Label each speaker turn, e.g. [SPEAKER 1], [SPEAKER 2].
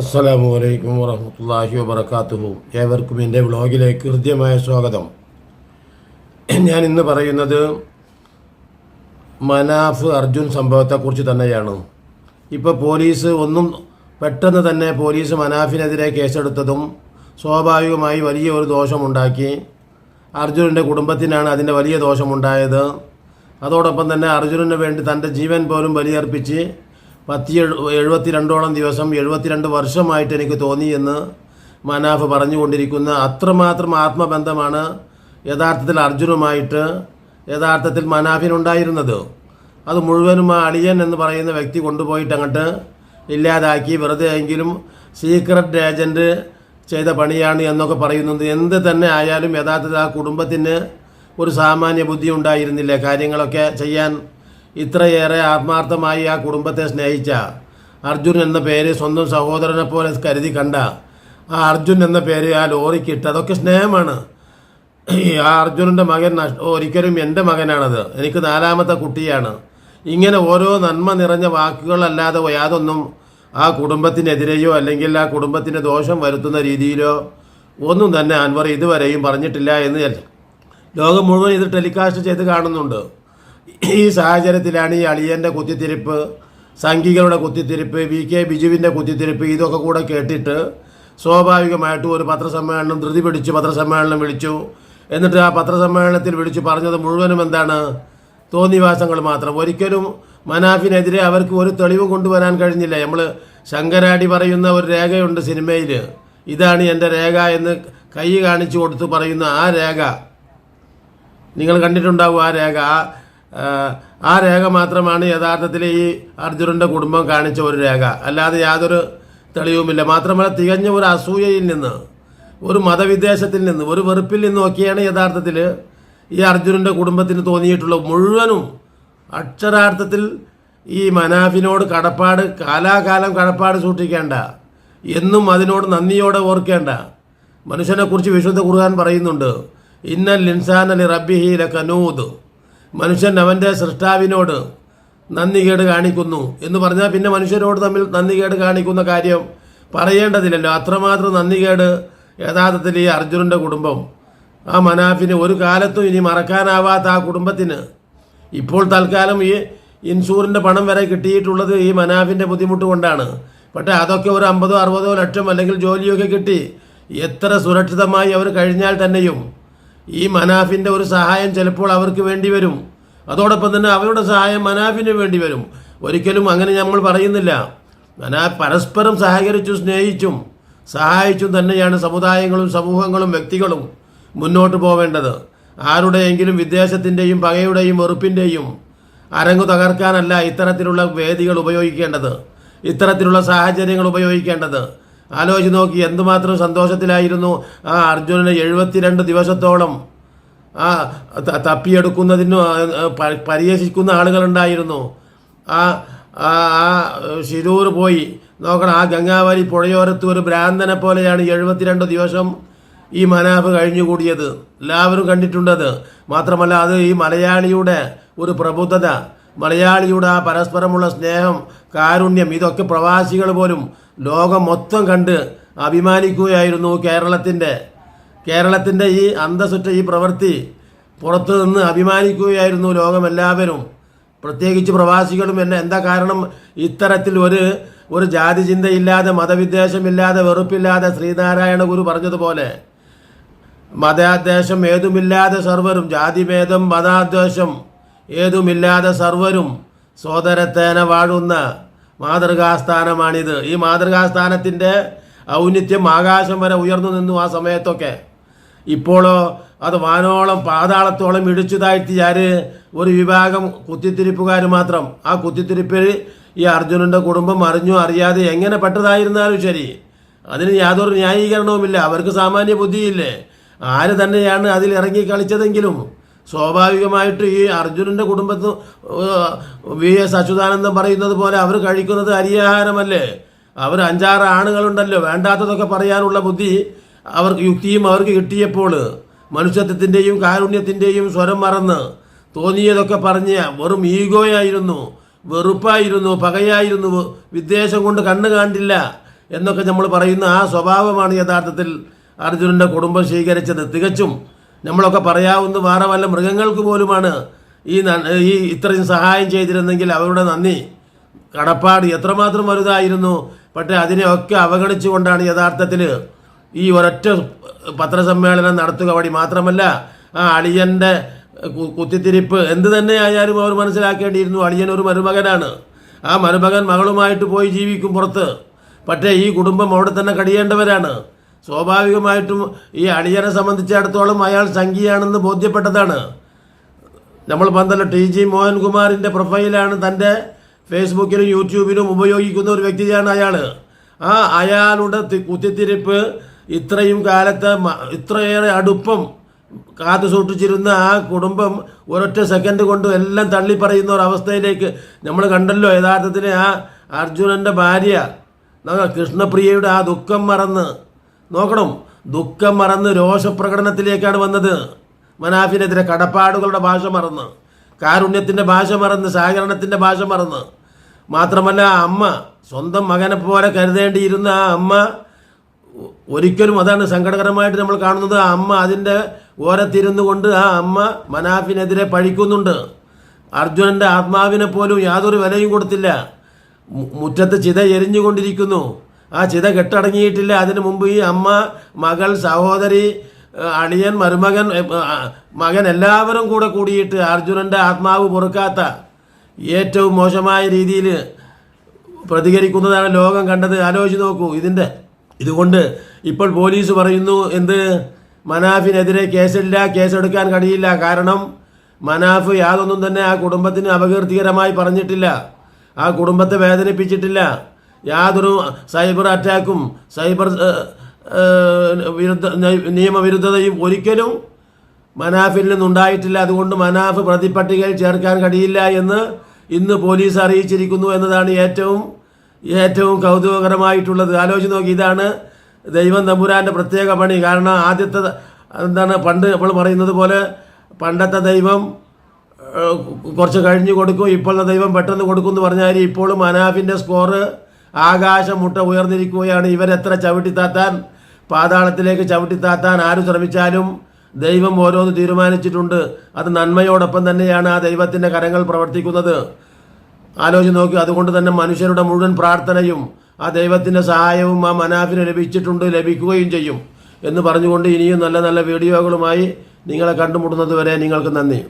[SPEAKER 1] അസ്സലാമു അലൈക്കും വറഹമത്തല്ലാഹി വബർക്കാത്തുഹു ഏവർക്കും എന്റെ വ്ളോഗിലേക്ക് ഹൃദ്യമായ സ്വാഗതം. ഞാൻ ഇന്ന് പറയുന്നത് മനാഫ് അർജുൻ സംഭവത്തെക്കുറിച്ച് തന്നെയാണ്. ഇപ്പോൾ പോലീസ് ഒന്നും പെട്ടെന്ന് തന്നെ പോലീസ് മനാഫിനെതിരെ കേസെടുത്തതും സ്വാഭാവികമായി വലിയ ഒരു ദോഷമുണ്ടാക്കി. അർജുനന്റെ കുടുംബത്തിനാണ് അതിന്റെ വലിയ ദോഷമുണ്ടായത്. അതോടൊപ്പം തന്നെ അർജുനന് വേണ്ടി തന്റെ ജീവൻ പോലും ബലിയർപ്പിച്ച് പത്തി എഴുപത്തി എഴുപത്തിരണ്ടോളം ദിവസം എഴുപത്തിരണ്ട് വർഷമായിട്ട് എനിക്ക് തോന്നി എന്ന് മനാഫ് പറഞ്ഞുകൊണ്ടിരിക്കുന്ന അത്രമാത്രം ആത്മബന്ധമാണ് യഥാർത്ഥത്തിൽ അർജുനുമായിട്ട് യഥാർത്ഥത്തിൽ മനാഫിനുണ്ടായിരുന്നത്. അത് മുഴുവനും ആ അളിയൻ എന്ന് പറയുന്ന വ്യക്തി കൊണ്ടുപോയിട്ട് അങ്ങോട്ട് ഇല്ലാതാക്കി വെറുതെ എങ്കിലും സീക്രട്ട് ഏജന്റ് ചെയ്ത പണിയാണ് എന്നൊക്കെ പറയുന്നത്. എന്ത് തന്നെ ആയാലും യഥാർത്ഥത്തിൽ ആ കുടുംബത്തിന് ഒരു സാമാന്യ ബുദ്ധി ഉണ്ടായിരുന്നില്ല. കാര്യങ്ങളൊക്കെ ചെയ്യാൻ ഇത്രയേറെ ആത്മാർത്ഥമായി ആ കുടുംബത്തെ സ്നേഹിച്ച അർജുൻ എന്ന പേര് സ്വന്തം സഹോദരനെ പോലെ കരുതി കണ്ട ആ അർജുൻ എന്ന പേര് ആ ലോറിക്ക് ഇട്ട് അതൊക്കെ സ്നേഹമാണ്. ആ അർജുനന്റെ മകൻ ഒരിക്കലും എന്റെ മകനാണത്. എനിക്ക് നാലാമത്തെ കുട്ടിയാണ്. ഇങ്ങനെ ഓരോ നന്മ നിറഞ്ഞ വാക്കുകളല്ലാതെ യാതൊന്നും ആ കുടുംബത്തിനെതിരെയോ അല്ലെങ്കിൽ ആ കുടുംബത്തിന് ദോഷം വരുത്തുന്ന രീതിയിലോ ഒന്നും തന്നെ അൻവർ ഇതുവരെയും പറഞ്ഞിട്ടില്ല എന്ന് ലോകം മുഴുവൻ ഇത് ടെലികാസ്റ്റ് ചെയ്ത് കാണുന്നുണ്ട്. ഈ സാഹചര്യത്തിലാണ് ഈ അളിയന്റെ കുത്തിത്തിരിപ്പ് സംഘികളുടെ കുത്തിത്തിരിപ്പ് വി കെ ബിജുവിന്റെ കുത്തിത്തിരിപ്പ് ഇതൊക്കെ കൂടെ കേട്ടിട്ട് സ്വാഭാവികമായിട്ടും ഒരു പത്രസമ്മേളനം ധൃതി പിടിച്ച് പത്രസമ്മേളനം വിളിച്ചു. എന്നിട്ട് ആ പത്രസമ്മേളനത്തിൽ വിളിച്ച് പറഞ്ഞത് മുഴുവനും എന്താണ്? തോന്നിവാസങ്ങൾ മാത്രം. ഒരിക്കലും മനാഫിനെതിരെ അവർക്ക് ഒരു തെളിവ് കൊണ്ടുവരാൻ കഴിഞ്ഞില്ല. നമ്മൾ ശങ്കരാടി പറയുന്ന ഒരു രേഖയുണ്ട് സിനിമയിൽ ഇതാണ് എന്റെ രേഖ എന്ന് കൈ കാണിച്ചു കൊടുത്ത് പറയുന്ന ആ രേഖ. നിങ്ങൾ കണ്ടിട്ടുണ്ടാവും ആ രേഖ. ആ, രേഖ മാത്രമാണ് യഥാർത്ഥത്തിൽ ഈ അർജുനന്റെ കുടുംബം കാണിച്ച ഒരു രേഖ. അല്ലാതെ യാതൊരു തെളിവുമില്ല. മാത്രമല്ല തികഞ്ഞ ഒരു അസൂയയിൽ നിന്ന് ഒരു മതവിദ്വേഷത്തിൽ നിന്ന് ഒരു വെറുപ്പിൽ നിന്നൊക്കെയാണ് യഥാർത്ഥത്തിൽ ഈ അർജുനന്റെ കുടുംബത്തിന് തോന്നിയിട്ടുള്ള മുഴുവനും അക്ഷരാർത്ഥത്തിൽ ഈ മനാഫിനോട് കടപ്പാട് കാലാകാലം കടപ്പാട് സൂക്ഷിക്കേണ്ട എന്നും അതിനോട് നന്ദിയോടെ ഓർക്കേണ്ട മനുഷ്യനെക്കുറിച്ച് വിശുദ്ധ ഖുർആൻ പറയുന്നുണ്ട് ഇന്നൽ ഇൻസാനലി റബ്ബിഹി ലകനൂദ്. മനുഷ്യൻ അവന്റെ സൃഷ്ടാവിനോട് നന്ദികേട് കാണിക്കുന്നു എന്ന് പറഞ്ഞാൽ പിന്നെ മനുഷ്യരോട് തമ്മിൽ നന്ദികേട് കാണിക്കുന്ന കാര്യം പറയേണ്ടതില്ലല്ലോ. അത്രമാത്രം നന്ദികേട് യഥാർത്ഥത്തിൽ ഈ അർജുനന്റെ കുടുംബം. ആ മനാഫിന് ഒരു കാലത്തും ഇനി മറക്കാനാവാത്ത ആ കുടുംബത്തിന് ഇപ്പോൾ തൽക്കാലം ഈ ഇൻഷൂറിന്റെ പണം വരെ കിട്ടിയിട്ടുള്ളത് ഈ മനാഫിന്റെ ബുദ്ധിമുട്ട് കൊണ്ടാണ്. പക്ഷേ അതൊക്കെ ഒരു അമ്പതോ അറുപതോ ലക്ഷം അല്ലെങ്കിൽ ജോലിയൊക്കെ കിട്ടി. എത്ര സുരക്ഷിതമായി അവർ കഴിഞ്ഞാൽ തന്നെയും ഈ മനാഫിന്റെ ഒരു സഹായം ചിലപ്പോൾ അവർക്ക് വേണ്ടി വരും. അതോടൊപ്പം തന്നെ അവരുടെ സഹായം മനാഫിന് വേണ്ടി വരും. ഒരിക്കലും അങ്ങനെ നമ്മൾ പറയുന്നില്ല. മനാ പരസ്പരം സഹകരിച്ചും സ്നേഹിച്ചും സഹായിച്ചും തന്നെയാണ് സമുദായങ്ങളും സമൂഹങ്ങളും വ്യക്തികളും മുന്നോട്ട് പോവേണ്ടത്. ആരുടെയെങ്കിലും വിദ്വേഷത്തിന്റെയും പകയുടെയും വെറുപ്പിന്റെയും അരങ്ങു തകർക്കാനല്ല ഇത്തരത്തിലുള്ള വേദികൾ ഉപയോഗിക്കേണ്ടത്. ഇത്തരത്തിലുള്ള സാഹചര്യങ്ങൾ ഉപയോഗിക്കേണ്ടത്. ആലോചിച്ച് നോക്കി എന്തുമാത്രം സന്തോഷത്തിലായിരുന്നു ആ അർജുനന് എഴുപത്തിരണ്ട് ദിവസത്തോളം ആ തപ്പിയെടുക്കുന്നതിന് പരിഹസിക്കുന്ന ആളുകളുണ്ടായിരുന്നു. ആ ആ ശിരൂർ പോയി. നോക്കണം ആ ഗംഗാവലി പുഴയോരത്ത് ഒരു ഭ്രാന്തനെ പോലെയാണ് എഴുപത്തിരണ്ട് ദിവസം ഈ മനാഫ് കഴിഞ്ഞുകൂടിയത്. എല്ലാവരും കണ്ടിട്ടുണ്ടത്. മാത്രമല്ല അത് ഈ മലയാളിയുടെ ഒരു പ്രബുദ്ധത. മലയാളിയുടെ ആ പരസ്പരമുള്ള സ്നേഹം കാരുണ്യം ഇതൊക്കെ പ്രവാസികൾ പോലും ലോകം മൊത്തം കണ്ട് അഭിമാനിക്കുകയായിരുന്നു കേരളത്തിന്റെ. കേരളത്തിന്റെ ഈ അന്തസ്സുറ്റ ഈ പ്രവൃത്തി പുറത്തു നിന്ന് അഭിമാനിക്കുകയായിരുന്നു ലോകമെല്ലാവരും. പ്രത്യേകിച്ച് പ്രവാസികളും എന്നെ എന്താ കാരണം? ഇത്തരത്തിൽ ഒരു ഒരു ജാതി ചിന്തയില്ലാതെ മതവിദ്വേഷമില്ലാതെ വെറുപ്പില്ലാതെ ശ്രീനാരായണ ഗുരു പറഞ്ഞതുപോലെ മതാദ്വേഷം ഏതുമില്ലാതെ സർവരും ജാതിഭേദം മതാദ്വേഷം ഏതുമില്ലാതെ സർവരും സോദരത്തേന വാഴുന്ന മാതൃകാസ്ഥാനമാണിത്. ഈ മാതൃകാസ്ഥാനത്തിന്റെ ഔന്നിത്യം ആകാശം വരെ ഉയർന്നു നിന്നു ആ സമയത്തൊക്കെ. ഇപ്പോഴോ അത് വാനോളം പാതാളത്തോളം ഇടിച്ചു താഴ്ത്തി ആര്? ഒരു വിഭാഗം കുത്തിത്തിരിപ്പുകാർ മാത്രം. ആ കുത്തിത്തിരിപ്പിൽ ഈ അർജുനന്റെ കുടുംബം അറിഞ്ഞോ അറിയാതെ എങ്ങനെ പെട്ടതായിരുന്നാലും ശരി. അതിന് യാതൊരു ന്യായീകരണവുമില്ല. അവർക്ക് സാമാന്യ ബുദ്ധിയില്ലേ? ആര് തന്നെയാണ് അതിൽ ഇറങ്ങി കളിച്ചതെങ്കിലും സ്വാഭാവികമായിട്ട് ഈ അർജുനന്റെ കുടുംബത്തിൽ വി എസ് അച്യുതാനന്ദൻ പറയുന്നത് പോലെ അവർ കഴിക്കുന്നത് അരിയാഹാരമല്ലേ അവർ അഞ്ചാറ് ആണുങ്ങളുണ്ടല്ലോ വേണ്ടാത്തതൊക്കെ പറയാനുള്ള ബുദ്ധി അവർക്ക് യുക്തിയും അവർക്ക് കിട്ടിയപ്പോൾ മനുഷ്യത്വത്തിന്റെയും കാരുണ്യത്തിന്റെയും സ്വരം മറന്ന് തോന്നിയതൊക്കെ പറഞ്ഞ് വെറും ഈഗോയായിരുന്നു വെറുപ്പായിരുന്നു പകയായിരുന്നു വിദ്വേഷം കൊണ്ട് കണ്ണു കാണ്ടില്ല എന്നൊക്കെ നമ്മൾ പറയുന്ന ആ സ്വഭാവമാണ് യഥാർത്ഥത്തിൽ അർജുനന്റെ കുടുംബം സ്വീകരിച്ചത്. തികച്ചും നമ്മളൊക്കെ പറയാവുന്ന വേറെ വല്ല മൃഗങ്ങൾക്ക് പോലുമാണ് ഈ ഈ ഇത്രയും സഹായം ചെയ്തിരുന്നെങ്കിൽ അവരുടെ നന്ദി. കടപ്പാട് എത്രമാത്രം വലുതായിരുന്നു. പക്ഷേ അതിനെയൊക്കെ അവഗണിച്ചുകൊണ്ടാണ് യഥാർത്ഥത്തിൽ ഈ ഒരൊറ്റ പത്രസമ്മേളനം നടത്തുക വഴി മാത്രമല്ല ആ അളിയന്റെ കുത്തിത്തിരിപ്പ് എന്ത് തന്നെ ആയാലും അവർ മനസ്സിലാക്കേണ്ടിയിരുന്നു. അളിയൻ ഒരു മരുമകനാണ്. ആ മരുമകൻ മകളുമായിട്ട് പോയി ജീവിക്കും പുറത്ത്. പക്ഷേ ഈ കുടുംബം അവിടെ തന്നെ കഴിയേണ്ടവരാണ് സ്വാഭാവികമായിട്ടും ഈ അണിയനെ സംബന്ധിച്ചിടത്തോളം അയാൾ സംഖ്യയാണെന്ന് ബോധ്യപ്പെട്ടതാണ്. നമ്മൾ പന്തല്ല ടി ജി മോഹൻകുമാറിന്റെ പ്രൊഫൈലാണ് തന്റെ ഫേസ്ബുക്കിലും യൂട്യൂബിലും ഉപയോഗിക്കുന്ന ഒരു വ്യക്തിയാണ് അയാൾ ആ അയാളുടെ കുത്തിത്തിരിപ്പ് ഇത്രയും കാലത്തെ ഇത്രയേറെ അടുപ്പം കാത്തു സൂക്ഷിച്ചിരുന്ന ആ കുടുംബം ഒരൊറ്റ സെക്കൻഡ് കൊണ്ട് എല്ലാം തള്ളിപ്പറയുന്ന ഒരു അവസ്ഥയിലേക്ക് നമ്മൾ കണ്ടല്ലോ. യഥാർത്ഥത്തിൽ ആ അർജുനന്റെ ഭാര്യ കൃഷ്ണപ്രിയയുടെ ആ ദുഃഖം മറന്ന് നോക്കണം. ദുഃഖം മറന്ന് രോഷപ്രകടനത്തിലേക്കാണ് വന്നത്. മനാഫിനെതിരെ കടപ്പാടുകളുടെ ഭാഷ മറന്ന് കാരുണ്യത്തിന്റെ ഭാഷ മറന്ന് സഹകരണത്തിന്റെ ഭാഷ മറന്ന്. മാത്രമല്ല അമ്മ സ്വന്തം മകനെ പോലെ കരുതേണ്ടിയിരുന്ന ആ അമ്മ ഒരിക്കലും അതാണ് സങ്കടകരമായിട്ട് നമ്മൾ കാണുന്നത്. ആ അമ്മ അതിന്റെ ഓരത്തിരുന്നു കൊണ്ട് ആ അമ്മ മനാഫിനെതിരെ പഴിക്കുന്നുണ്ട്. അർജുനന്റെ ആത്മാവിനെ പോലും യാതൊരു വിലയും കൊടുത്തില്ല. മുറ്റത്ത് ചിത എരിഞ്ഞുകൊണ്ടിരിക്കുന്നു ആ ചിത കെട്ടടങ്ങിയിട്ടില്ല. അതിനു മുമ്പ് ഈ അമ്മ മകൾ സഹോദരി അണിയൻ മരുമകൻ മകൻ എല്ലാവരും കൂടെ കൂടിയിട്ട് അർജുനന്റെ ആത്മാവ് പൊറുക്കാത്ത ഏറ്റവും മോശമായ രീതിയിൽ പ്രതികരിക്കുന്നതാണ് ലോകം കണ്ടത്. ആലോചിച്ച് നോക്കൂ ഇതിന്റെ ഇതുകൊണ്ട് ഇപ്പോൾ പോലീസ് പറയുന്നു എന്ത്? മനാഫിനെതിരെ കേസില്ല കേസെടുക്കാൻ കഴിയില്ല. കാരണം മനാഫ് യാതൊന്നും തന്നെ ആ കുടുംബത്തിന് അപകീർത്തികരമായി പറഞ്ഞിട്ടില്ല. ആ കുടുംബത്തെ വേദനിപ്പിച്ചിട്ടില്ല. യാതൊരു സൈബർ അറ്റാക്കും സൈബർ വിരുദ്ധ നിയമവിരുദ്ധതയും ഒരിക്കലും മനാഫിൽ നിന്നുണ്ടായിട്ടില്ല. അതുകൊണ്ട് മനാഫ് പ്രതിപട്ടികയിൽ ചേർക്കാൻ കഴിയില്ല എന്ന് ഇന്ന് പോലീസ് അറിയിച്ചിരിക്കുന്നു എന്നതാണ് ഏറ്റവും ഏറ്റവും കൗതുകകരമായിട്ടുള്ളത്. ആലോചിച്ച് നോക്കി ഇതാണ് ദൈവം തമ്പുരാന്റെ പ്രത്യേക പണി. കാരണം ആദ്യത്തെ എന്താണ് പണ്ട് നമ്മൾ പറയുന്നത് പോലെ പണ്ടത്തെ ദൈവം കുറച്ച് കഴിഞ്ഞ് കൊടുക്കും ഇപ്പോഴത്തെ ദൈവം പെട്ടെന്ന് കൊടുക്കും എന്ന് പറഞ്ഞാൽ ഇപ്പോഴും മനാഫിന്റെ സ്കോറ് ആകാശം മുട്ട ഉയർന്നിരിക്കുകയാണ് ഇവരെത്ര ചവിട്ടിത്താത്താൻ? പാതാളത്തിലേക്ക് ചവിട്ടിത്താത്താൻ ആര് ശ്രമിച്ചാലും ദൈവം ഓരോന്ന് തീരുമാനിച്ചിട്ടുണ്ട്. അത് നന്മയോടൊപ്പം തന്നെയാണ് ആ ദൈവത്തിന്റെ കരങ്ങൾ പ്രവർത്തിക്കുന്നത്. ആലോചിച്ച് നോക്കി അതുകൊണ്ട് തന്നെ മനുഷ്യരുടെ മുഴുവൻ പ്രാർത്ഥനയും ആ ദൈവത്തിന്റെ സഹായവും ആ മനാഫിന് ലഭിച്ചിട്ടുണ്ട് ലഭിക്കുകയും ചെയ്യും എന്ന് പറഞ്ഞുകൊണ്ട് ഇനിയും നല്ല നല്ല വീഡിയോകളുമായി നിങ്ങളെ കണ്ടുമുട്ടുന്നത് വരെ നിങ്ങൾക്ക് നന്ദി.